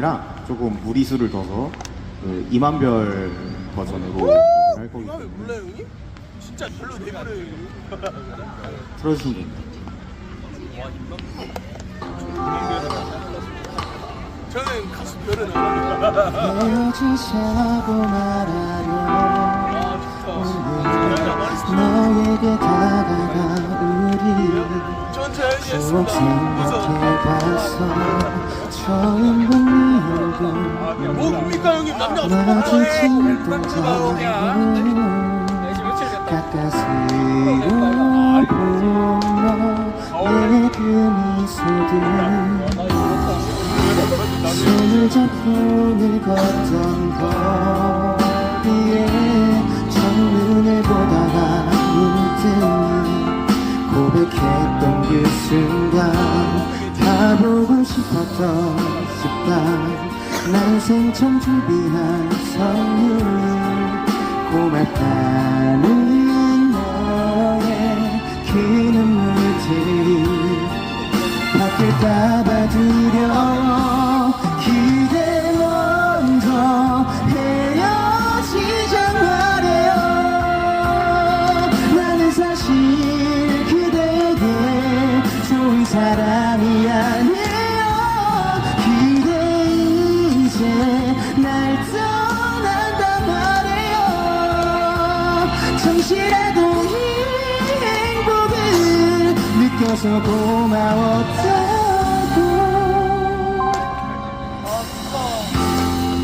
버전이랑 조금 무리수를 둬서 그 이만별 버전으로 할 거기 때문에 몰라요 형님? 진짜 별로 내버려요 틀어주시면 됩니다. 저는 가수 별은 안 합니다 헤어지자고 말하려 아 좋다 너에게 다가 그래서 생각해봤어 처음 얼굴 뭐 뭡니까 형님 뻗어해 동자고 가까스로 보며 내그 미소들 손을 잡고 늘 걷던 거리에 첫눈을 보다 싶었던 습관 난생 처음 준비한 선물 고맙다는 너의 그 눈물들이 바뀔까봐 두려워. 그대 먼저 헤어지자 말해요. 나는 사실 그대에게 좋은 사람 느껴서 고마웠다고.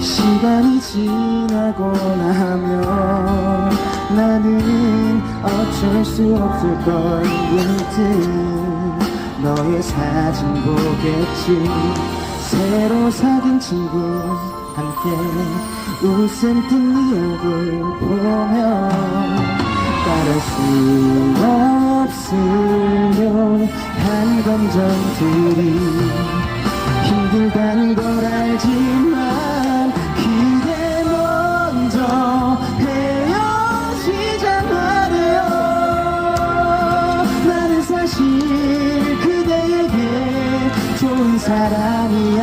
시간이 지나고 나면 나는 어쩔 수 없을 걸 문득 너의 사진 보겠지. 새로 사귄 친구 함께 웃음 뜬 네 얼굴 보며 따를 수 없 으려 한 감정들이 힘들다는 걸 알지만 그대 먼저 헤어지자 말해요. 나는 사실 그대에게 좋은 사람이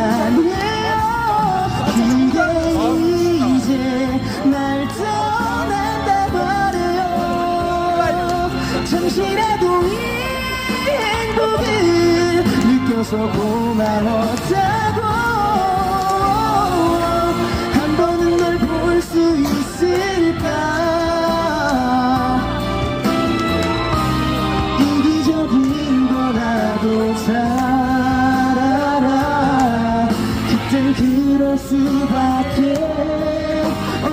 잠시라도 이 행복을 느껴서 고마웠다고. 한 번은 널 볼 수 있을까? 이기적인 거라도 살아라. 그땐 그럴 수밖에 어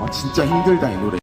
와 진짜 힘들다 이 노래.